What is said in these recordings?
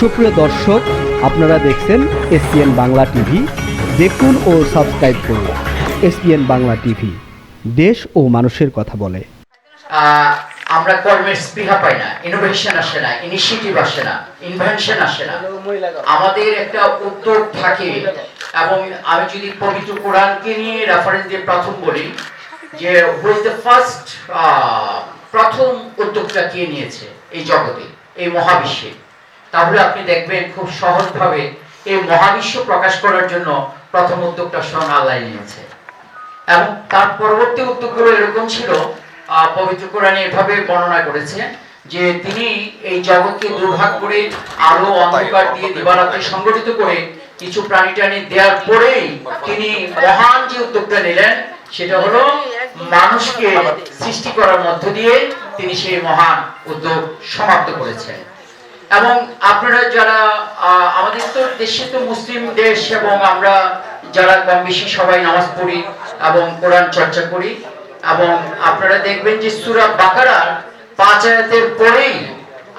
সুপ্রিয় দর্শক, আপনারা দেখছেন এসপিএন বাংলা টিভি। দেখুন ও সাবস্ক্রাইব করুন এসপিএন বাংলা টিভি। দেশ ও মানুষের কথা বলে। আমরা কর্মের স্পৃহা পাই না ইনোভেশন আসে না ইনিশিয়েটিভ আসে না ইনভেনশন আসে না। আমাদের একটা উদ্যোগ থাকে এবং আমি যদি পবিত্র কোরআনকে নিয়ে রেফারেন্স দিয়ে প্রথম বলি, যে হুইজ দ্য ফার্স্ট প্রথম উদ্যোগটা কে নিয়েছে এই জগতে, এই মহাবিশ্বে? তাহলে আপনি দেখবেন খুব সহজভাবে এই মহাবিশ্ব প্রকাশ করার জন্য প্রথম উদ্যোগটা স্বয়ং আল্লাহ নিয়েছে। এবং তার পরবর্তী উদ্যোগগুলো এরকম ছিল পবিত্র কোরআনে এভাবে বর্ণনা করেছে যে তিনি এই জগৎকে দুর্ভাগ করে আলো অন্ধকার দিয়ে দিবারাত্রি সংগঠিত করে কিছু প্রাণী টানি দেওয়ার পরেই তিনি মহান যে উদ্যোগটা নিলেন সেটা হলো মানুষকে সৃষ্টি করার মধ্য দিয়ে তিনি সেই মহান উদ্যোগ সমাপ্ত করেছেন। এবং আপনারা যারা আমাদের তো দেশে তো মুসলিম দেশ এবং আমরা যারা কম বেশি সবাই নামাজ পড়ি এবং কোরআন চর্চা করি, এবং আপনারা দেখবেন যে সূরা বাকারার পাঁচ আয়াতের পরেই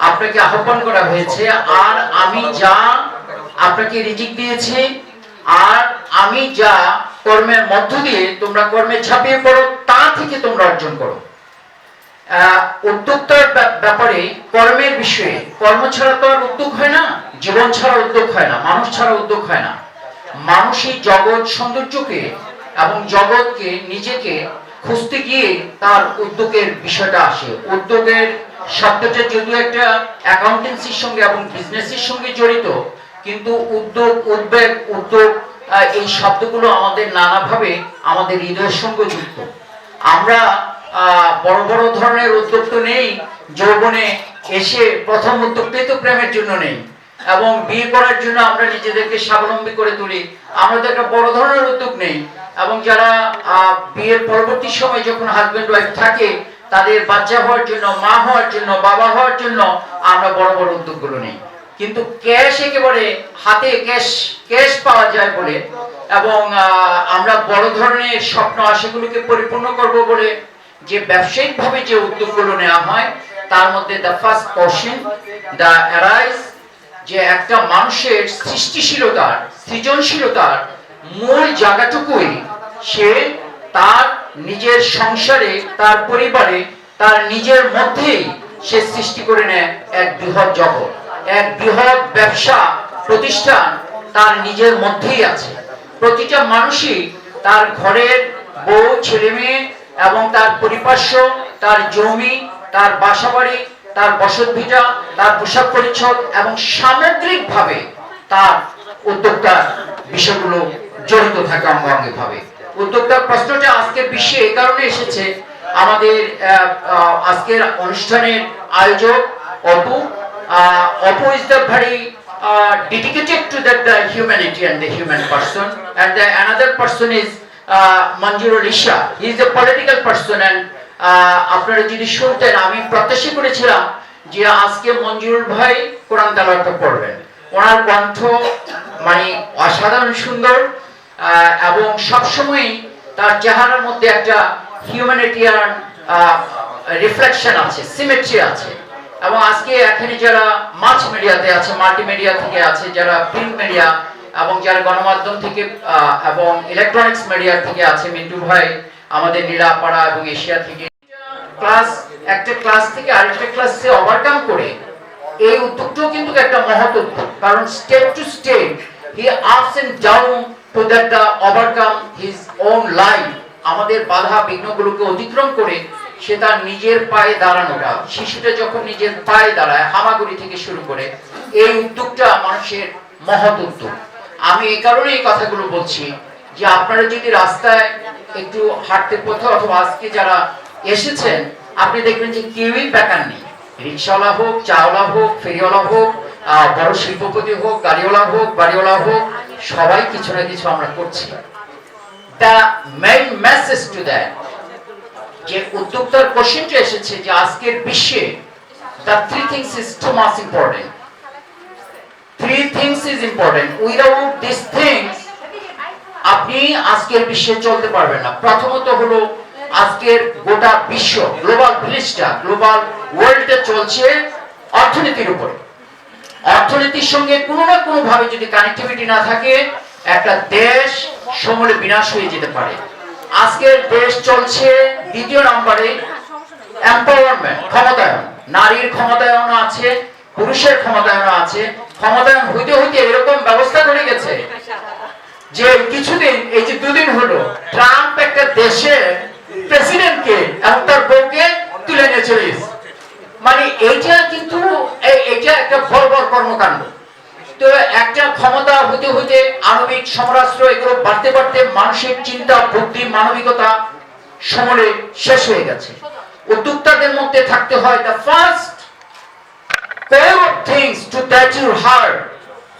আপনাকে আহ্বান করা হয়েছে, আর আমি যা আপনাকে রিজিক দিয়েছি, আর আমি যা কর্মের মধ্য দিয়ে তোমরা কর্মে ছাপিয়ে পড়ো, তা থেকে তোমরা অর্জন করো। উদ্যোক্তার ব্যাপ- ব্যাপারে কর্মের বিষয়ে কর্ম ছাড়া তো আর উদ্যোগ হয় না, জীবন ছাড়া উদ্যোগ হয় না, মানুষ ছাড়া উদ্যোগ হয় না। মানুষ এই জগৎ সৌন্দর্যকে এবং জগৎকে নিজেকে খুঁজতে গিয়ে তার উদ্যোগের বিষয়টা আসে। উদ্যোগের শব্দটা যদিও একটা অ্যাকাউন্টেন্সির সঙ্গে এবং বিজনেসের সঙ্গে জড়িত, কিন্তু উদ্যোগ, উদ্বেগ, উদ্যোগ এই শব্দগুলো আমাদের নানাভাবে আমাদের হৃদয়ের সঙ্গে যুক্ত। আমরা বড় বড় ধরনের উদ্যোগ তো নেই, যৌবনে এসে প্রথম উদ্যোগটাই তো প্রেমের জন্য নেই। এবং বিয়ে করার জন্য আমরা নিজেদেরকে স্বাবলম্বী করে তুলি। আমরা তো একটা বড় ধরনের উদ্যোগ নেই। এবং যারা বিয়ের পরবর্তী সময় যখন হাজবেন্ড ওয়াইফ থাকে, তাদের বাচ্চা হওয়ার জন্য, মা হওয়ার জন্য, বাবা হওয়ার জন্য আমরা বড় বড় উদ্যোগগুলো নেই। কিন্তু ক্যাশ একেবারে হাতে ক্যাশ ক্যাশ পাওয়া যায় বলে। এবং আমরা বড় ধরনের স্বপ্ন, আশাগুলোকে পরিপূর্ণ করব বলে যে ব্যবসায়িক ভাবে যে উদ্যোগগুলো নেওয়া হয়, তার মধ্যে the first question the arise যে একটা মানুষের সৃষ্টিশীলতার সৃজনশীলতার মূল জায়গাটুকুই, সে তার নিজের সংসারে, তার পরিবারে, তার নিজের মধ্যেই সে সৃষ্টি করে নেয় এক বৃহৎ জগৎ। এক বৃহৎ ব্যবসা, প্রতিষ্ঠান তার নিজের মধ্যেই আছে। প্রতিটা মানুষই তার ঘরের বউ, ছেলে মেয়ে এবং তার পরিপার্শ্ব তার জমি তার বাসাবাড়ি তার বসতভিটা তার পোশাক পরিচ্ছদ এবং সামগ্রিকভাবে তার উদ্যোক্তার বিষয়গুলো জড়িত থাকে অঙ্গাঙ্গি ভাবে। উদ্যোক্তার প্রশ্নটা আজকের বিশ্বে এই কারণে এসেছে আমাদের আজকের অনুষ্ঠানের আয়োজক Apu uh, Oppo the uh, dedicated to that the humanity and the human person, and the another person is is a political person, and uh, আপনারা যদি শুনতেন আমি প্রত্যাশা করেছিলাম যে আজকে মঞ্জুর ভাই কোরআন তালাওয়াতটা পড়বেন ওনার কণ্ঠ মানে অসাধারণ সুন্দর এবং সবসময় তার চেহারার মধ্যে একটা হিউম্যানিটিয়ান রিফ্লেকশন আছে সিমেট্রি আছে। এবং আজকে এখানে যারা মাছ মিডিয়াতে আছে মাল্টিমিডিয়া থেকে আছে যারা প্রিন্ট মিডিয়া এবং যারা গণমাধ্যম থেকে এবং ইলেকট্রনিক্স মিডিয়া থেকে আছে মিন্টু ভাই, আমাদের নীলাপাড়া এবং এশিয়া থেকে। ক্লাস, একটা ক্লাস থেকে আরেকটা ক্লাসে ওভারকাম করে, এই উদ্যোগটাও কিন্তু একটা মহৎ উদ্যোগ। কারণ step to step he ups and down to that the overcome his own life আমাদের বাধা বিঘ্নগুলোকে অতিক্রম করে সে তার নিজের পায়ে দাঁড়ানোটা শিশুটা যখন নিজের পায়ে দাঁড়ায়, হামাগুড়ি থেকে শুরু করে, এই উদ্যোগটা মানুষের মহৎ উদ্যোগ। আমি এই কারণে এই কথাগুলো বলছি যে আপনারা যদি রাস্তায় একটু হাঁটতে পথে অথবা আজকে যারা এসেছেন, আপনি দেখবেন যে কেউই বেকার নেই। রিক্সাওয়ালা হোক চাওয়ালা হোক, ফেরিওয়ালা হোক বড় শিল্পপতি হোক, গাড়িওয়ালা হোক, বাড়িওয়ালা হোক, সবাই কিছু না কিছু আমরা করছি। The main message to that যে উদ্যোক্তার কোশ্চেনটা এসেছে যে আজকের বিশ্বে the three things is too much important three things is important without this things আপনি আজকের বিশ্বে চলতে পারবেন না। প্রথমত হলো আজকের গোটা বিশ্ব গ্লোবাল ভিলেজটা গ্লোবাল ওয়ার্ল্ডটা চলছে অর্থনীতির উপরে। অর্থনীতির সঙ্গে কোনো না কোনো ভাবে যদি কানেক্টিভিটি না থাকে, একটা দেশ সমূলে বিনাশ হয়ে যেতে পারে। আজকের দেশ চলছে দ্বিতীয় নম্বরে এম্পাওয়ারমেন্ট ক্ষমতায়ন। নারীর ক্ষমতায়ন আছে, পুরুষের ক্ষমতায়ন আছে। ক্ষমতায়ন হইতে হইতে এরকম ব্যবস্থা করে গেছে যে কিছুদিন, এই যে দুদিন হলো, ট্রাম্প একটা দেশের প্রেসিডেন্টকে এবং তার বউকে তুলে নিয়ে চলে মানে এইটা কিন্তু এ- এটা একটা বড় কর্মকাণ্ড। তো একটা ক্ষমতা হইতে হইতে আণবিক সমরাস্ত্র, এগুলো বাড়তে বাড়তে মানসিক চিন্তা, বুদ্ধি, মানবিকতা সমলে শেষ হয়ে গেছে। উদ্যোক্তাদের মধ্যে থাকতে হয় the first core of things to touch your heart.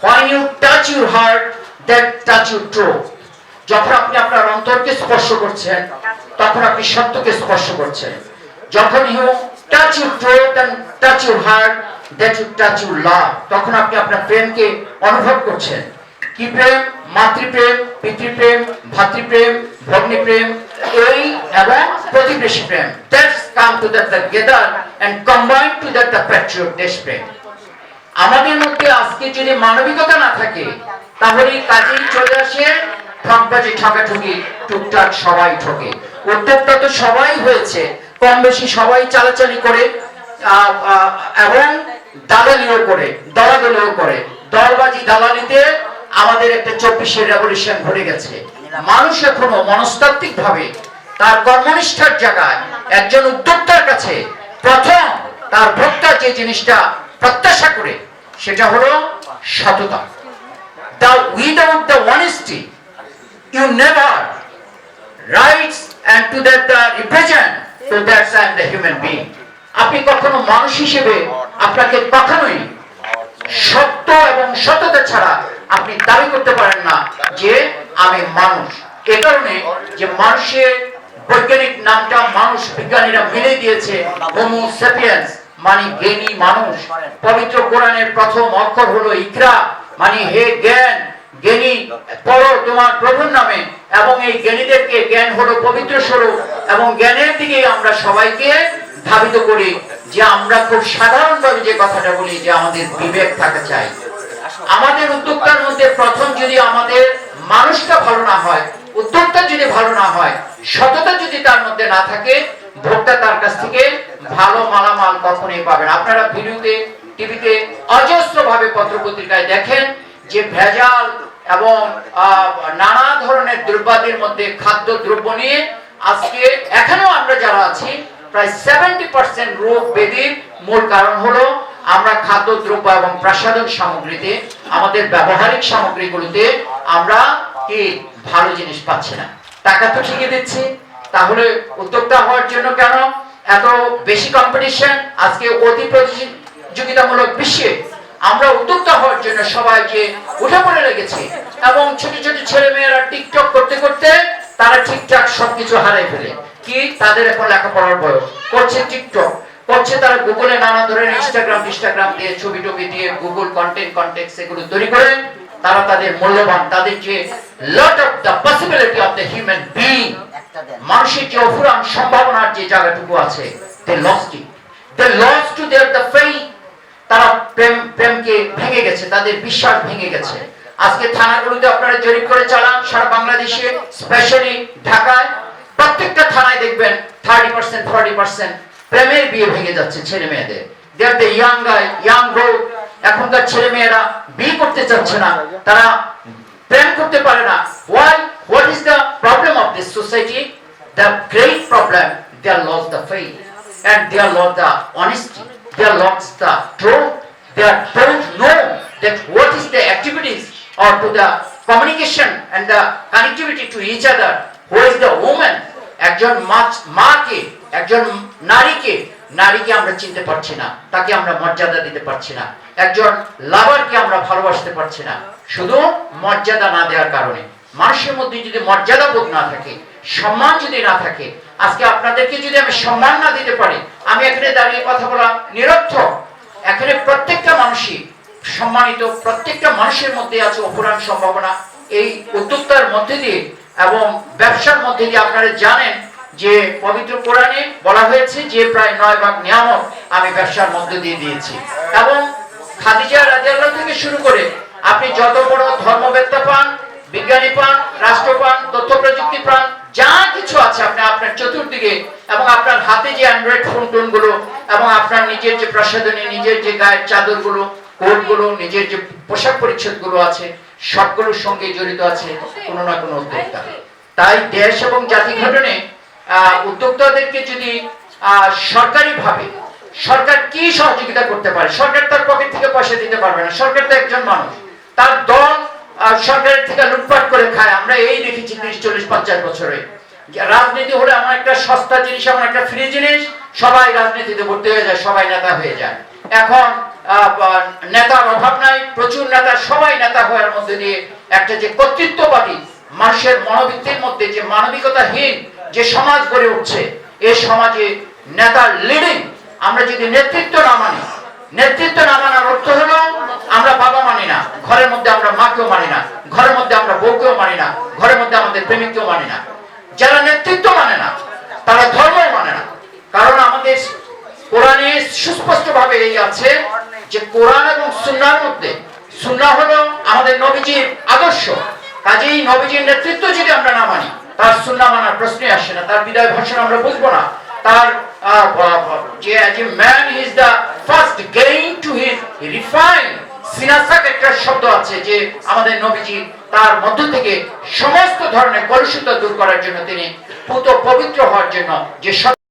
When you touch your heart, that touch your truth. যখন আপনি আপনার অন্তরকে স্পর্শ করছেন তখন আপনি সত্যকে স্পর্শ করছেন যখন you touch your truth and touch your heart that you touch your love তখন আপনি আপনার প্রেমকে অনুভব করছেন কি প্রেম মাতৃপ্রেম পিতৃপ্রেম ভাতৃপ্রেম ভগ্নিপ্রেম এই এবং প্রতিবেশী প্রেম। That's come to the gather and combine to that the patriot দেশপ্রেম আমাদের মধ্যে আজকে যদি মানবিকতা না থাকে তাহলে কাজেই চলে আসে ঠকবাজি ঠকাঠকি, টুকটাক সবাই ঠকে। উদ্যোক্তা তো সবাই হয়েছে কম বেশি সবাই চালাচালি করে এবং দালালিও করে, দলাদলিও করে। দলবাজি দালালিতে আমাদের একটা চব্বিশের রেভলিউশন ঘটে গেছে। মানুষ এখনও মনস্তাত্ত্বিক ভাবে তার কর্মনিষ্ঠার জায়গায় একজন উদ্যোক্তার কাছে প্রথম তার ভোক্তা যে জিনিসটা প্রত্যাশা করে সেটা হলো সততা। The without the honesty you never rights and to that uh, represent to that and the human being. আপনি কখনো মানুষ হিসেবে আপনাকে কখনোই সত্য এবং সততা ছাড়া আপনি দাবি করতে পারেন না যে আমি মানুষ। এ কারণে যে মানুষের বৈজ্ঞানিক নামটা মানুষ বিজ্ঞানীরা মিলে দিয়েছে হোমো সেপিয়েন্স মানে জ্ঞানী মানুষ। পবিত্র কোরআনের প্রথম অক্ষর হলো ইকরা মানে হে জ্ঞান, জ্ঞানী, পড়ো তোমার প্রভুর নামে। এবং এই জ্ঞানীদেরকে জ্ঞান হলো পবিত্র স্বরূপ। এবং জ্ঞানের দিকে আমরা সবাইকে ধাবিত করি, যে আমরা খুব সাধারণভাবে যে কথাটা বলি, যে আমাদের বিবেক থাকা চাই। আমাদের উদ্যোক্তার মধ্যে প্রথম যদি আমাদের মানুষটা ভালো না হয়, উদ্যোক্তা যদি ভালো না হয়, সততা যদি তার মধ্যে না থাকে, ভোক্তা তার কাছ থেকে ভালো মালামাল কখনোই পাবে না। আপনারা ভিডিওতে, টিভিতে অজস্র ভাবে পত্র পত্রিকায় দেখেন যে ভেজাল এবং নানা ধরনের দ্রব্যাদির মধ্যে খাদ্য দ্রব্য নিয়ে আজকে এখনও আমরা যারা আছি, প্রায় সেভেন্টি পার্সেন্ট রোগ ব্যাধির মূল কারণ হলো আমরা খাদ্য, দ্রব্য এবং প্রসাধন সামগ্রীতে, আমাদের ব্যবহারিক সামগ্রীগুলোতে আমরা কি ভালো জিনিস পাচ্ছি না। টাকা তো ঠিকই দিচ্ছি। তাহলে উদ্যোক্তা হওয়ার জন্য কেন এত বেশি কম্পিটিশন আজকে অতি প্রতিযোগিতামূলক বিশ্বে আমরা উদ্যোক্তা হওয়ার জন্য সবাই যে উঠে পড়ে লেগেছি এবং ছোট ছোট ছেলে মেয়েরা টিকটক করতে করতে তারা ঠিকঠাক সবকিছু হারাই ফেলে। কি? তাদের এখন লেখাপড়ার বয়স। করছে টিকটক করছে তারা গুগলে নানা ধরনের ইনস্টাগ্রাম ইনস্টাগ্রাম দিয়ে ছবি টবি দিয়ে গুগল কন্টেন্ট কন্টেক্ট এগুলো তৈরি করে। তারা তাদের মূল্যবান, তাদের যে lot of the possibility of the human being মানুষের যে অফুরান সম্ভাবনার যে জায়গাটুকু আছে they lost it they lost to their the faith তারা প্রেম, প্রেমকে ভেঙে গেছে, তাদের বিশ্বাস ভেঙে গেছে। আজকে থানাগুলোতে আপনারা জরিপ করে চালান, সারা বাংলাদেশে স্পেশালি ঢাকায়। প্রত্যেকটা থানায় দেখবেন থার্টি পার্সেন্ট ফর্টি পার্সেন্ট প্রেমের বিয়ে ভেঙে যাচ্ছে ছেলে মেয়েদের দেয়ার ইয়াং ইয়াং গ্রোথ এখনকার ছেলে মেয়েরা বিয়ে করতে চাচ্ছে না তারা প্রেম করতে পারে না why what is the problem of this society the great problem they are loss the lost the honesty, they are lost the truth, they are don't know that what is the activities or to the communication and the connectivity to each other, who is the woman, একজন মা- মাকে একজন নারীকে নারীকে আমরা চিনতে পারছি না, তাকে আমরা মর্যাদা দিতে পারছি না। একজন লাভারকে আমরা ভালোবাসতে পারছি না। শুধু মর্যাদা না দেওয়ার কারণে। মানুষের মধ্যে যদি মর্যাদা বোধ না থাকে, সম্মান যদি না থাকে, আজকে আপনাদেরকে যদি আমি সম্মান না দিতে পারি, আমি এখানে দাঁড়িয়ে কথা বলা নিরর্থক। এখানে প্রত্যেকটা মানুষই সম্মানিত, প্রত্যেকটা মানুষের মধ্যে আছে অপরাণ সম্ভাবনা। এই উদ্যোক্তার মধ্যে দিয়ে এবং ব্যবসার মধ্যে দিয়ে আপনারা জানেন যে পবিত্র কোরআনে বলা হয়েছে যে প্রায় নয় ভাগ নিয়ামত আমি ব্যবসার মধ্যে দিয়ে দিয়েছি। এবং খাদিজা রাজিয়াল্লাহ থেকে শুরু করে আপনি যত বড় ধর্মবেত্তা পান বিজ্ঞানী পান রাষ্ট্র পান তথ্য প্রযুক্তি পান যা কিছু আছে আপনি আপনার চতুর্দিকে এবং আপনার হাতে যে অ্যান্ড্রয়েড ফোন টোনগুলো এবং আপনার নিজের যে প্রসাধনী নিজের যে গায়ের চাদরগুলো কোটগুলো নিজের যে পোশাক পরিচ্ছদগুলো আছে সবগুলোর সঙ্গে জড়িত আছে কোনো না কোনো উদ্যোক্তা। তাই দেশ এবং জাতি আহ, উদ্যোক্তাদেরকে যদি সরকারি ভাবে সরকার কি সহযোগিতা করতে পারে? সরকার তার পকেট থেকে পয়সা দিতে পারবে না। সরকার তো একজন মানুষ। তার দল সরকারের থেকে লুটপাট করে খায়। আমরা এই দেখেছি ত্রিশ চল্লিশ, পঞ্চাশ বছরে। রাজনীতি হলে আমার একটা সস্তা জিনিস আমার একটা ফ্রি জিনিস, সবাই রাজনীতিতে ভর্তি হয়ে যায়, সবাই নেতা হয়ে যায়। এখন নেতার অভাব নাই, প্রচুর নেতা, সবাই নেতা হওয়ার মধ্যে দিয়ে একটা যে কর্তৃত্ববাদী, মানুষের মনোবৃত্তির মধ্যে যে মানবিকতাহীন যে সমাজ গড়ে উঠছে এই সমাজে নেতার লিডিং আমরা যদি নেতৃত্ব না মানি, নেতৃত্ব না মানার অর্থ হলো আমরা বাবা মানি না, ঘরের মধ্যে আমরা মাকেও মানি না, ঘরের মধ্যে আমরা বউকেও মানি না, ঘরের মধ্যে আমাদের প্রেমিককেও মানি না। যারা নেতৃত্ব মানে না, তারা ধর্মও মানে না। কারণ আমাদের কোরআনে সুস্পষ্ট ভাবে এই আছে যে কোরআন এবং সুন্নার মধ্যে, সুন্না হলো আমাদের নবীজির আদর্শ। কাজেই নবীজির নেতৃত্ব যদি আমরা না মানি তার সুন্না মানার প্রশ্নই আসে না, তার বিদায় ভাষণ আমরা বুঝব না। তার থেকে সমস্ত ধরনের কলুষিত দূর করার জন্য তিনি পুত পবিত্র হওয়ার জন্য যে